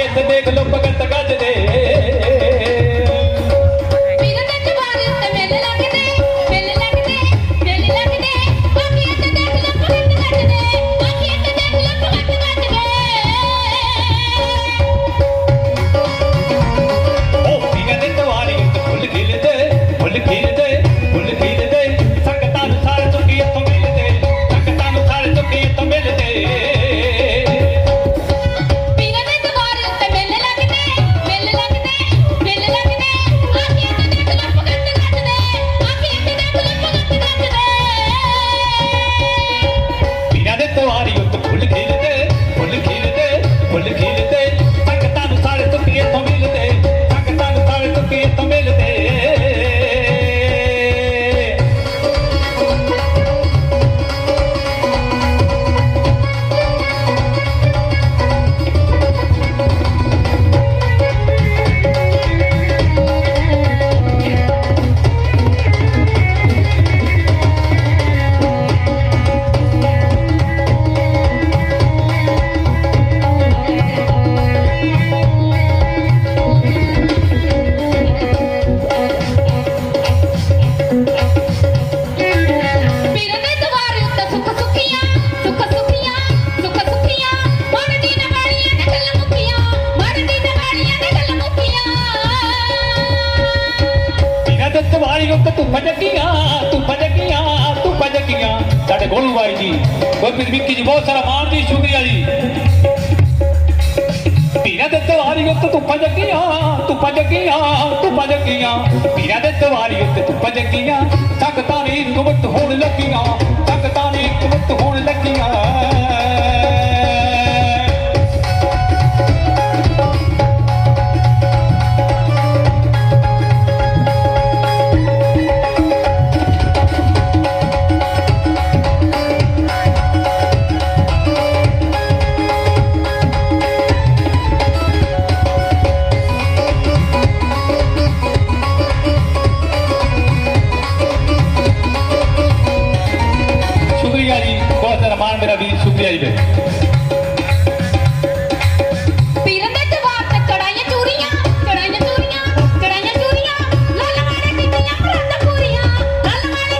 ਇੱਥੇ ਦੇਖ ਲੋ ਭਗਤ ਗੱਜਦੇ ਪੀਰਾਂ ਦੇ ਦਵਾਰੇ ਉੱਤੇ ਤੂੰ ਭਜਕੀਆਂ ਤੂੰ ਭਜਕੀਆਂ। ਤੂੰ ਸਾਡੇ ਗੋਲੂ ਬਾਈ ਜੀ ਗੁਰਪ੍ਰੀਤ ਵਿੱਕੀ ਜੀ, ਬਹੁਤ ਸਾਰਾ ਮਾਣ ਦੀ ਸ਼ੁਕਰੀਆ ਜੀ। ਪੀਰਾਂ ਦੇ ਦਵਾਰੇ ਉੱਤੇ ਤੂੰ ਭਜਕੀਆਂ ਤੂੰ ਭਜਕੀਆਂ ਤੂੰ ਭਜਕੀਆਂ। ਪੀਰਾਂ ਦੇ ਦਵਾਰੇ ਉੱਤੇ ਤੂੰ ਭਜਕੀਆਂ ਸੰਗਤਾਂ ਨੇ ਗੁਮਤ ਹੋਣ ਲੱਗੀਆਂ। ਸੰਗਤਾਂ ਨੇ ਗੁਮਤ ਹੋਣ ਲੱਗੀਆਂ। ਮੇਰਾ ਵੀ? ਸ਼ੁਕਰੀਆ ਜੀ ਫਿਰ ਵੀਰ ਦੇ ਜਵਾਰ ਤੇ ਚੜਾਈਆਂ ਚੂਰੀਆਂ ਚੜਾਈਆਂ ਚੂਰੀਆਂ ਚੜਾਈਆਂ ਚੂਰੀਆਂ। ਲਾਲ ਵਾਲੇ ਕੀਤੀਆਂ ਭਰਤ ਪੂਰੀਆਂ। ਲਾਲ ਵਾਲੇ